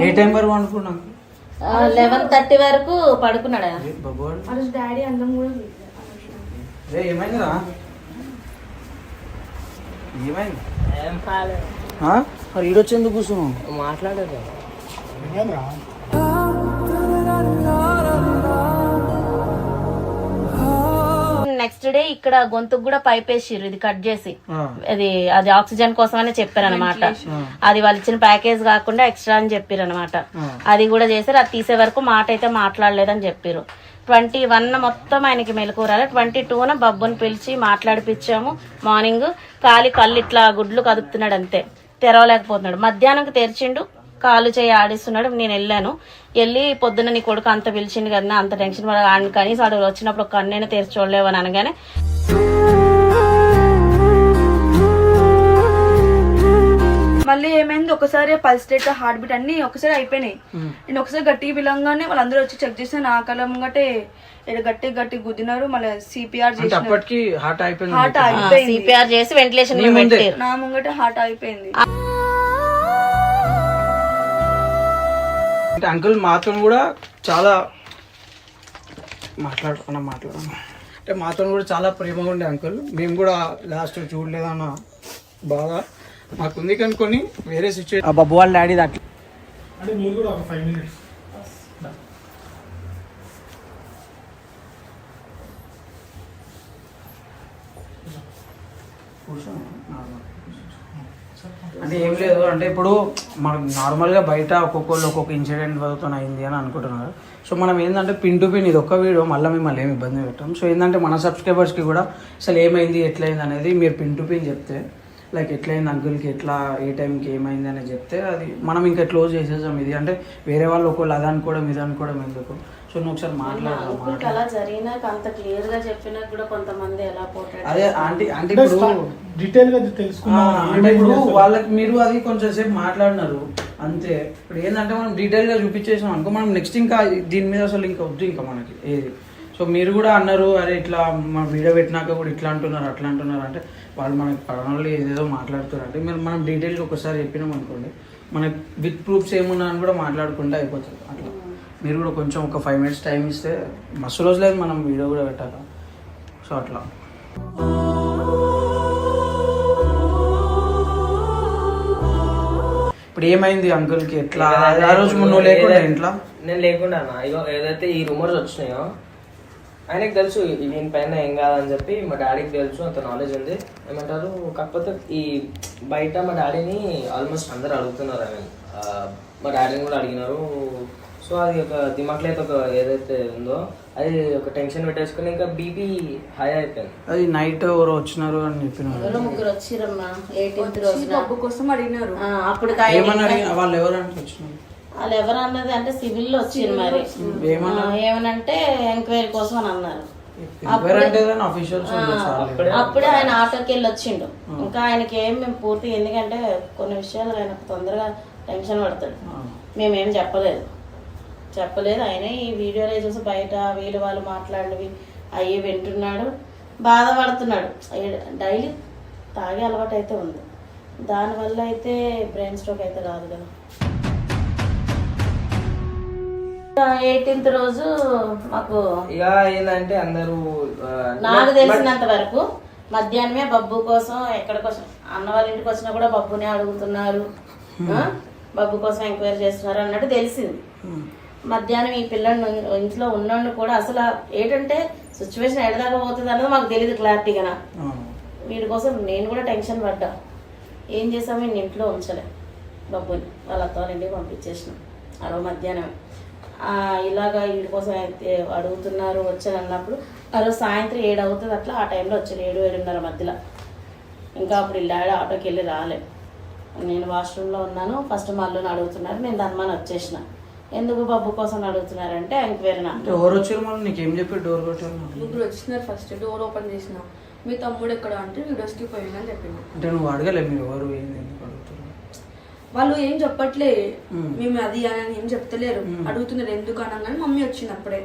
ఏ time వరకు అనుకున్నాం eleven thirty వరకు పడుకున్నాడు? డాడీ అందం కూడా ఏమైందిరా? ఏమైంది? ఏం కాలేదు. ఆ? మరి ఈడొచ్చి ఎందుకు కూర్చున్నావు మాట్లాడదు నెక్స్ట్ డే ఇక్కడ గొంతుకు కూడా పైప్ వేసిర్రు. ఇది కట్ చేసి. అది అది ఆక్సిజన్ కోసమనే చెప్పారు అనమాట అది వాళ్ళు ఇచ్చిన ప్యాకేజ్ కాకుండా ఎక్స్ట్రా అని చెప్పారు అనమాట అది కూడా చేశారు అది తీసే వరకు మాట అయితే మాట్లాడలేదని చెప్పారు ట్వంటీ వన్ మొత్తం ఆయనకి మెలకూరాలి ట్వంటీ టూన బబ్బుని పిలిచి మాట్లాడిపించాము మార్నింగ్ కాలి కళ్ళు ఇట్లా గుడ్లు కదుపుతున్నాడు అంతే. తెరవలేకపోతున్నాడు. మధ్యాహ్నంకి తెరిచిండు. కాలు చేయి ఆడిస్తున్నాడు. నేను వెళ్ళాను. వెళ్ళి పొద్దున్న నీ కొడుకు అంత పిలిచిండు కదా అంత టెన్షన్ పడ ఆయన కనీసం అడు వచ్చినప్పుడు ఒక కన్నైనా తెరిచి చూడలేవు అని అనగానే మళ్ళీ ఏమైంది? ఒకసారి పల్స్ రేట్ హార్ట్ బీట్ అన్ని ఒకసారి అయిపోయినాయి. నేను ఒకసారి గట్టిగా పిలంగానే వాళ్ళందరూ వచ్చి చెక్ చేస్తే నా కలం గట్టే గట్టి గట్టి గుద్దినారు. మళ్ళీ సిపిఆర్ అప్పటికి హార్ట్ అయిపోయింది హార్ట్ అయిపోయింది. సిపిఆర్ చేసి వెంటిలేషన్ నా ముంగట హార్ట్ అయిపోయింది. అంటే అంకుల్ మాతో కూడా చాలా మాట్లాడుకున్నాం మాట్లాడుకున్నాం అంటే మాతో కూడా చాలా ప్రేమగా ఉండే అంకుల్. మేము కూడా లాస్ట్ చూడలేదన్న బాధ మాకుంది. కనుకొని వేరే సిచ్యువేషన్ ఆ బాబు వాళ్ళ డాడీ అట్లా అంటే మీరు కూడా ఒక ఫైవ్ మినిట్స్ అంటే ఏం లేదు అంటే ఇప్పుడు మనకు నార్మల్గా బయట ఒక్కొక్కళ్ళు ఒక్కొక్క ఇన్సిడెంట్ వదులుతో అయింది అని అనుకుంటున్నారు. సో మనం ఏంటంటే పిన్ టు పిన్ ఇది ఒక్క వీడియో మళ్ళీ మిమ్మల్ని ఏమి ఇబ్బంది పెట్టాం. సో ఏంటంటే మన సబ్స్క్రైబర్స్కి కూడా అసలు ఏమైంది ఎట్లయింది అనేది మీరు పిన్ టు పిన్ చెప్తే లైక్ ఎట్లయింది అంకుల్కి ఎట్లా ఏ టైంకి ఏమైంది అనేది చెప్తే అది మనం ఇంకా క్లోజ్ చేసేసాం ఇది. అంటే వేరే వాళ్ళు ఒకళ్ళు అది అనుకోవడం ఇది అనుకోవడం ఎందుకు? సో నువ్వు ఒకసారి మాట్లాడదాం ఇప్పుడు అలా జరిగినాక అంత క్లియర్గా చెప్పినా కూడా కొంతమంది ఎలా పోటాడు అదే ఆంటీ ఆంటీ అంటే ఇప్పుడు డీటెయిల్గా తెలుసుకున్నాం అంటే ఇప్పుడు వాళ్ళకి మీరు అది కొంచెం సేపు మాట్లాడినారు అంతే. ఇప్పుడు ఏంటంటే మనం డీటెయిల్గా చూపించేసాం అనుకో మనం నెక్స్ట్ ఇంకా దీని మీద అసలు ఇంకా వద్దు ఇంకా మనకి ఏది? సో మీరు కూడా అన్నారు అరే ఇట్లా మన వీడియో పెట్టినాక కూడా ఇట్లా అంటున్నారు అట్లా అంటున్నారు అంటే వాళ్ళు మనకి పర్సనల్లీ ఏదేదో మాట్లాడుతారు అంటే మీరు మనం డీటెయిల్గా ఒకసారి చెప్పినాం అనుకోండి మనకి విత్ ప్రూఫ్స్ ఏమున్నా అని కూడా మాట్లాడుకుంటే అయిపోతుంది. అట్లా. మీరు కూడా కొంచెం ఒక ఫైవ్ మినిట్స్ టైం ఇస్తే మస్తు రోజులేదు మనం వీడియో కూడా పెట్టాలి సో అట్లా. ఇప్పుడు ఏమైంది అంకుల్కి ఎట్లా? ఆ రోజు నువ్వు లేకుండా ఇంట్లో? నేను లేకుండా ఏదైతే ఈ రూమర్స్ వచ్చినాయో ఆయనకి తెలుసు దీని పైన ఏం కాదని చెప్పి మా డాడీకి తెలుసు అంత నాలెడ్జ్ ఉంది. ఏమంటారు? కాకపోతే ఈ బయట మా డాడీని ఆల్మోస్ట్ అందరు అడుగుతున్నారు ఐ మీన్ మా డాడీని కూడా అడిగినారు. సో అది ఒక దిమాక్లో అయితే ఒక ఏదైతే ఉందో అది ఒక టెన్షన్ పెట్టేసుకుని ఇంకా బీపీ హై అయిపోయింది. అది నైట్ ఎవరు వచ్చినారు అని చెప్పినారు. ముగ్గురు వచ్చిరమ్మా ఎయిటీన్త్ వచ్చి రోజున. డబ్బు కోసం అడిగినారు. అప్పుడు వాళ్ళు ఎవరు అంటే వచ్చినారు? వాళ్ళు ఎవరు అన్నది అంటే సివిల్లో వచ్చిర్రు మరి ఏమనంటే ఎంక్వైరీ కోసం అని అన్నారు. అప్పుడే ఆయన ఆటోకి వెళ్ళి వచ్చిండు ఇంకా ఆయనకి ఏం మేము పూర్తి ఎందుకంటే కొన్ని విషయాలు ఆయన తొందరగా టెన్షన్ పడతాడు. మేమేం చెప్పలేదు. చెప్పలేదు. ఆయన ఈ వీడియోలో చూసి బయట వీళ్ళు వాళ్ళు మాట్లాడినవి అయ్యి వింటున్నాడు బాధపడుతున్నాడు. డైలీ తాగే అలవాటు అయితే ఉంది. దానివల్ల అయితే బ్రెయిన్ స్ట్రోక్ అయితే రాదు కదా. ఎయిటీన్త్ రోజు మాకు ఇక ఏంటంటే అందరూ నాకు తెలిసినంత వరకు మధ్యాహ్నమే బబ్బు కోసం ఎక్కడికి అన్న వాళ్ళ ఇంటికి వచ్చినా కూడా బబ్బునే అడుగుతున్నారు? బబ్బు కోసం ఎంక్వైరీ చేస్తున్నారు అన్నట్టు తెలిసింది. మధ్యాహ్నం ఈ పిల్లని ఇంట్లో ఉన్నోళ్ళు కూడా అసలు ఏంటంటే సిచ్యువేషన్ ఎడదాకా పోతుంది అన్నది మాకు తెలియదు క్లారిటీగా. వీడి కోసం నేను కూడా టెన్షన్ పడ్డా. ఏం చేసాము ఇంట్లో ఉంచలే బబ్బుని. వాళ్ళ అత్త వాళ్ళ ఇంటికి పంపించేసిన. రోజు మధ్యాహ్నం ఇలాగా వీడి కోసం అయితే అడుగుతున్నారు వచ్చారు అన్నప్పుడు ఆ రోజు సాయంత్రం ఏడు అవుతుంది అట్లా ఆ టైంలో వచ్చారు ఏడు ఏడున్నర మధ్యలో. ఇంకా అప్పుడు డాడీ ఆటోకి వెళ్ళి రాలే. నేను వాష్రూమ్లో ఉన్నాను ఫస్ట్ మళ్ళీ అడుగుతున్నారు నేను ధన్మాన్ వచ్చేసిన. ఎందుకు బబ్బు కోసం అడుగుతున్నారంటే నా అంటే ఎవరు వచ్చారు మళ్ళీ? నీకేం చెప్పి డోర్ కొట్టారు ముగ్గురు వచ్చినారు ఫస్ట్ డోర్ ఓపెన్ చేసిన. మీ తమ్ముడు ఎక్కడ అంటే వీడియోస్కి పోయిందని చెప్పింది అంటే నువ్వు అడగలే మీరు ఎవరు ఏంది ఎందుకు అడుగుతారు వాళ్ళు ఏం చెప్పట్లే. మేము. అది అని ఏం చెప్తలేరు. అడుగుతున్నారు ఎందుకు అనగానే మమ్మీ వచ్చింది అప్పుడే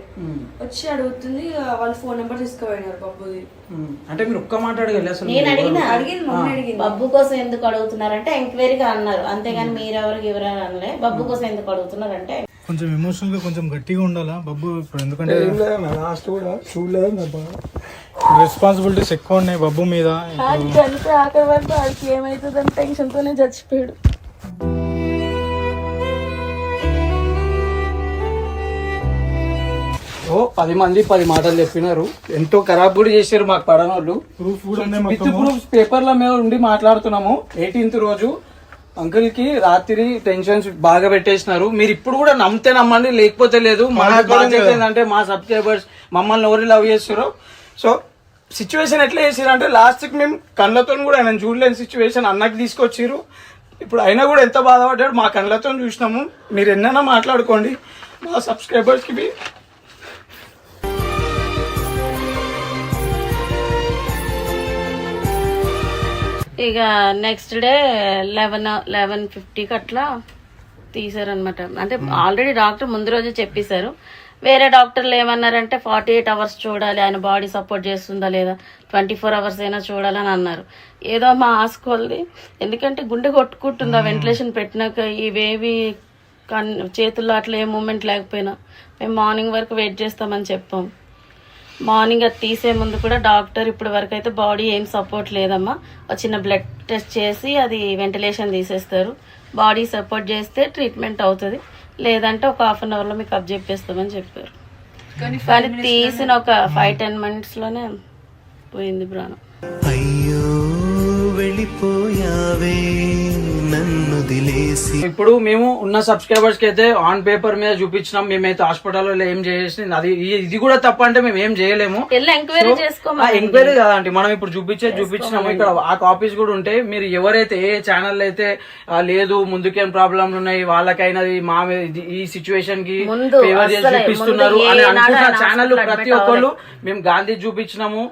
వచ్చి అడుగుతుంది వాళ్ళ ఫోన్ నెంబర్ తీసుకుపోయినారు బాబుది ఉమ్. అంటే మీరు ఒక్క మాట అసలు నేను అడిగినా? అడిగింది మమ్మీ అడిగింది. బబ్బు కోసం ఎందుకు అడుగుతున్నారంటే ఎంక్వైరీగా అన్నారు. అంతేగాని మీరెవరికి ఎవరైనా అనలే. బబ్బు కోసం ఎందుకు అడుగుతున్నారంటే కొంచెం ఎమోషనల్గా కొంచెం గట్టిగా ఉండాలా బబ్బు ఇప్పుడు ఎందుకంటే లాస్ట్ కూడా చూడలేదు రెస్పాన్సిబిలిటీస్ ఎక్కువ ఉన్నాయి బబ్బు మీద. ఏమవుతుందని టెన్షన్తోనే చచ్చిపోయాడు. ఓ పది మంది పది మాటలు చెప్పినారు. ఎంతో ఖరాబ్ కూడా చేశారు మాకు పడనోళ్ళు. ప్రూఫ్ విత్ ప్రూఫ్ పేపర్ల మీద ఉండి మాట్లాడుతున్నాము. ఎయిటీన్త్ రోజు అంకుల్కి రాత్రి టెన్షన్స్ బాగా పెట్టేసినారు. మీరు ఇప్పుడు కూడా నమ్మితే నమ్మండి లేకపోతే లేదు. మా బాధ్యత ఏంటంటే మా సబ్స్క్రైబర్స్ మమ్మల్ని ఎవరు లవ్ చేస్తారో. సో సిచ్యువేషన్ ఎట్లా చేసారు అంటే లాస్ట్కి మేము కళ్ళతో కూడా ఆయన చూడలేని సిచ్యువేషన్ అన్నకి తీసుకొచ్చిర్రు. ఇప్పుడు అయినా కూడా ఎంత బాధపడ్డాడు మా కళ్ళతో చూసినాము. మీరు ఎన్నైనా మాట్లాడుకోండి. మా సబ్స్క్రైబర్స్ ఇక నెక్స్ట్ డే లెవెన్ లెవెన్ ఫిఫ్టీకి అట్లా తీసారనమాట అంటే ఆల్రెడీ డాక్టర్ ముందు రోజే చెప్పేశారు. వేరే డాక్టర్లు ఏమన్నారంటే ఫార్టీ ఎయిట్ అవర్స్ చూడాలి ఆయన బాడీ సపోర్ట్ చేస్తుందా లేదా? ట్వంటీ ఫోర్ అవర్స్ అయినా చూడాలని అన్నారు. ఏదో మా ఆస్కోల్ది ఎందుకంటే గుండె కొట్టుకుంటుంది ఆ వెంటిలేషన్ పెట్టినాక ఇవేవి కన్ చేతుల్లో అట్లా ఏ మూమెంట్ లేకపోయినా? మేము మార్నింగ్ వరకు వెయిట్ చేస్తామని చెప్పాం. మార్నింగ్ అది తీసే ముందు కూడా డాక్టర్ ఇప్పటి వరకు అయితే బాడీ ఏం సపోర్ట్ లేదమ్మా. ఒక చిన్న బ్లడ్ టెస్ట్ చేసి అది వెంటిలేషన్ తీసేస్తారు. బాడీ సపోర్ట్ చేస్తే ట్రీట్మెంట్ అవుతుంది. లేదంటే ఒక హాఫ్ అన్ అవర్లో మీకు అప్ చెప్పేస్తామని చెప్పారు. కానీ తీసిన ఒక ఫైవ్ టెన్ మినిట్స్లోనే పోయింది ప్రాణం. అయ్యో. వెళ్ళిపోయావే నన్ను దిలేసి ఇప్పుడు మేము ఉన్న సబ్స్క్రైబర్స్కి అయితే ఆన్ పేపర్ మీద చూపించినాం. మేమైతే హాస్పిటల్లో ఏం చేసి అది ఇది- కూడా తప్ప అంటే మేము ఏం చేయలేము. ఎంక్వైరీ చేసుకోమని ఎంక్వైరీ కదండి. మనం ఇప్పుడు చూపించేది చూపించినాము. ఇక్కడ ఆ కాపీస్ కూడా ఉంటాయి మీరు ఎవరైతే ఏ ఛానల్ అయితే లేదు ముందుకేం ప్రాబ్లంలు ఉన్నాయి వాళ్ళకైనది మా ఈ సిచ్యువేషన్కి ఫేవర్ చేసి చూపిస్తున్నారు అని ఆయన ఛానల్ ప్రతి ఒక్కళ్ళు మేము గాంధీ చూపించినాము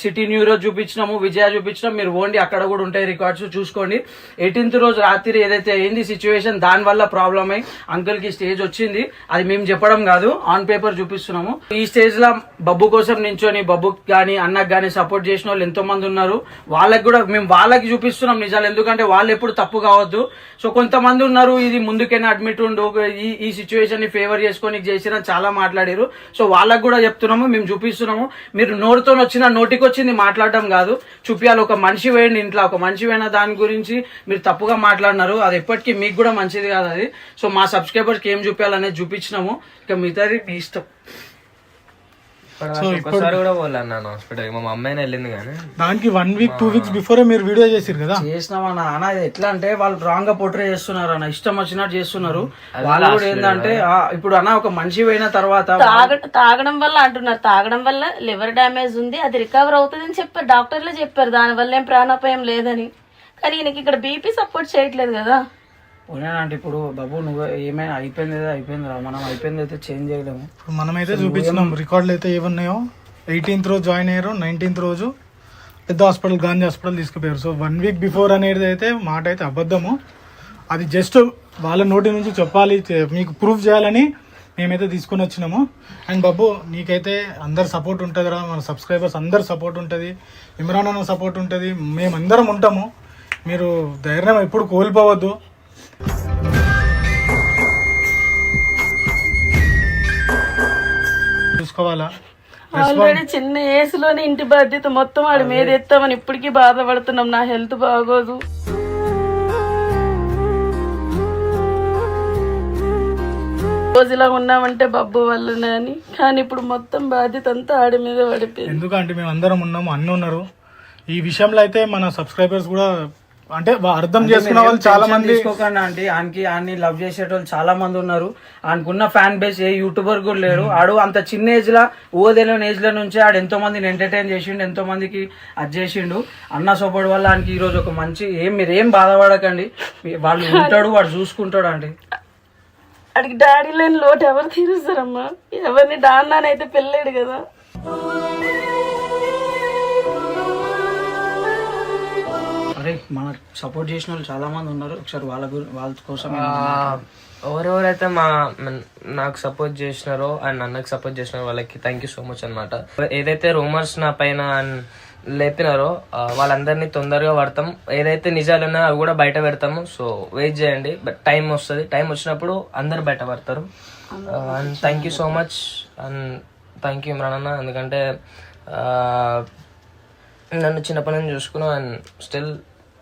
సిటీ న్యూరో చూపించినాము విజయ చూపించినాం మీరు ఓన్లీ అక్కడ కూడా ఉంటాయి రికార్డ్స్ చూసుకోండి. ఎయిటీన్త్ రోజు రాత్రి ఏదైతే అయింది సిచ్యువేషన్ దాని వల్ల ప్రాబ్లం అయి అంకుల్కి స్టేజ్ వచ్చింది. అది మేము చెప్పడం కాదు ఆన్ పేపర్ చూపిస్తున్నాము. ఈ స్టేజ్లో బబ్బు కోసం నించొని బబ్బుకి కానీ అన్నకు కానీ సపోర్ట్ చేసిన వాళ్ళు ఎంతో మంది ఉన్నారు. వాళ్ళకి కూడా మేము వాళ్ళకి చూపిస్తున్నాం నిజాలు ఎందుకంటే వాళ్ళు ఎప్పుడు తప్పు కావద్దు. సో కొంతమంది ఉన్నారు ఇది ముందుకైనా అడ్మిట్ ఉండు ఈ ఈ సిచ్యువేషన్ని ఫేవర్ చేసుకొని చేసిన చాలా మాట్లాడారు. సో వాళ్ళకి కూడా చెప్తున్నాము మేము చూపిస్తున్నాము. మీరు నోటితో వచ్చిన నోటికి వచ్చింది మాట్లాడడం కాదు. చూపించాలి ఒక మనిషి వేయండి ఇంట్లో ఒక మనిషి దాని గురించి మీరు తప్పుగా మాట్లాడినారు. అది ఎప్పటికీ మీకు కూడా మంచిది కాదు అది. సో మా సబ్స్క్రైబర్స్కి ఏం చూపించాలనేది చూపించినాము. ఇక మిగతాది మీ ఇష్టం. సో ఇప్పుడు కూడా పోలే అన్న హాస్పిటల్. మా మమ్మీనే వెళ్ళింది కానీ. దానికి వన్ వీక్ టూ వీక్స్ బిఫోరే మీరు వీడియో చేసిరు కదా? చేసినామా అన్న. అది ఎట్లా అంటే వాళ్ళు రాంగ్గా పోట్రే చేస్తున్నారు అన్న. ఇష్టం వచ్చినట్టు చేస్తున్నారు. వాళ్ళు కూడా ఏంటంటే ఆ, ఇప్పుడు అన్న ఒక మనిషి పోయిన తర్వాత తాగ తాగడం వల్ల అంటున్నారు. తాగడం వల్ల లివర్ డ్యామేజ్ ఉంది అది రికవర్ అవుతుంది అని చెప్పారు. డాక్టర్లే చెప్పారు. దాని వల్ల ఏం ప్రాణాపాయం లేదని. కానీ ఈయనకి ఇక్కడ బీపీ సపోర్ట్ చేయట్లేదు కదా. పోయినానంటే ఇప్పుడు బాబు నువ్వు ఏమైనా అయిపోయింది ఏదో అయిపోయింది రా మనం అయిపోయింది అయితే చేంజ్ చేయలేము. ఇప్పుడు మనమైతే చూపించినాం రికార్డులు అయితే ఏమున్నాయో. ఎయిటీన్త్ రోజు జాయిన్ అయ్యారు నైన్టీన్త్ రోజు పెద్ద హాస్పిటల్ గాంధీ హాస్పిటల్ తీసుకుపోయారు. సో వన్ వీక్ బిఫోర్ అనేది అయితే మాట అయితే అబద్ధము. అది జస్ట్ వాళ్ళ నోటి నుంచి చెప్పాలి మీకు ప్రూఫ్ చేయాలని మేమైతే తీసుకొని వచ్చినాము. అండ్ బాబు నీకైతే అందరు సపోర్ట్ ఉంటుందిరా. మన సబ్స్క్రైబర్స్ అందరు సపోర్ట్ ఉంటుంది. ఇమ్రాన్ అన్న సపోర్ట్ ఉంటుంది. మేమందరం ఉంటాము. మీరు ధైర్యం ఎప్పుడు కోల్పోవద్దు. చూసుకోవాలా? ఆల్రెడీ చిన్న ఏజ్లోనే ఇంటి బాధ్యత మొత్తం వాడి మీద ఎత్తామని ఇప్పటికీ బాధపడుతున్నాం. నా హెల్త్ బాగోదు. రోజు ఇలా ఉన్నామంటే బబ్బు వల్లనే అని. కానీ ఇప్పుడు మొత్తం బాధ్యత అంతా ఆడి మీద పడిపోయింది. ఎందుకంటే మేము అందరం ఉన్నాము అన్ని ఉన్నారు. ఈ విషయంలో అయితే మన సబ్స్క్రైబర్స్ కూడా అంటే వా- అర్థం చేసుకున్న వాళ్ళు చాలా మంది తీసుకోకండి ఆంటీ. ఆయనకి ఆయన్ని లవ్ చేసేటోళ్ళు చాలా మంది ఉన్నారు. ఆయనకున్న ఫ్యాన్ బేస్ ఏ యూట్యూబర్ కూడా లేరు. ఆడు అంత చిన్న ఏజ్ లా ఊహదెలియని ఏజ్లో నుంచి ఆడు ఎంతో మందిని ఎంటర్టైన్ చేసిండు ఎంతో మందికి అది చేసిండు. అన్న సపోర్ట్ వల్ల ఆయనకి ఈ రోజు ఒక మంచి ఏం మీరు ఏం బాధపడకండి. మీ- వాళ్ళు ఉంటాడు వాడు చూసుకుంటాడు అండి అడిగి డాడీ లేని లోటు ఎవరు తీరుస్తారమ్మా? ఎవరిని డాన్నానైతే పెళ్ళాడు కదా. అరే మనకు సపోర్ట్ చేసిన వాళ్ళు చాలా మంది ఉన్నారు. ఒకసారి వాళ్ళ గురి వాళ్ళ కోసం ఎవరెవరైతే మా మన- నాకు సపోర్ట్ చేసినారో అండ్ అన్నకు సపోర్ట్ చేసినారో వాళ్ళకి థ్యాంక్ యూ సో మచ్ అనమాట ఏదైతే రూమర్స్ నా పైన అన్- లేపినారో వాళ్ళందరినీ తొందరగా పడతాం ఏదైతే నిజాలు ఉన్నాయో అవి కూడా బయట పెడతాము. సో వెయిట్ చేయండి. బట్ టైం వస్తుంది. టైం వచ్చినప్పుడు అందరు బయట పడతారు. And thank you so much and thank you Imran అన్న. ఎందుకంటే నన్ను చిన్నప్పటి నుంచి చూసుకున్నావు. అండ్ స్టిల్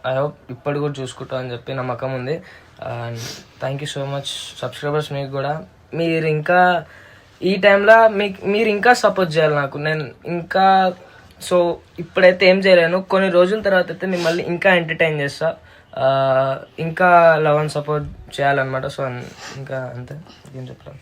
ఐ హోప్ ఇప్పటి కూడా చూసుకుంటా అని చెప్పి నమ్మకం ఉంది. And thank you so much subscribers మీకు కూడా. మీరు ఇంకా ఈ టైంలో మీకు మీరు ఇంకా సపోర్ట్ చేయాలి నాకు. నేను ఇంకా సో ఇప్పుడైతే ఏం చేయలేను. కొన్ని రోజుల తర్వాత అయితే మిమ్మల్ని ఇంకా ఎంటర్టైన్ చేస్తా. Uh, ఇంకా లవ్ అండ్ సపోర్ట్ చేయాలన్నమాట. సో ఇంకా అంతే. ఏం చెప్పాలి.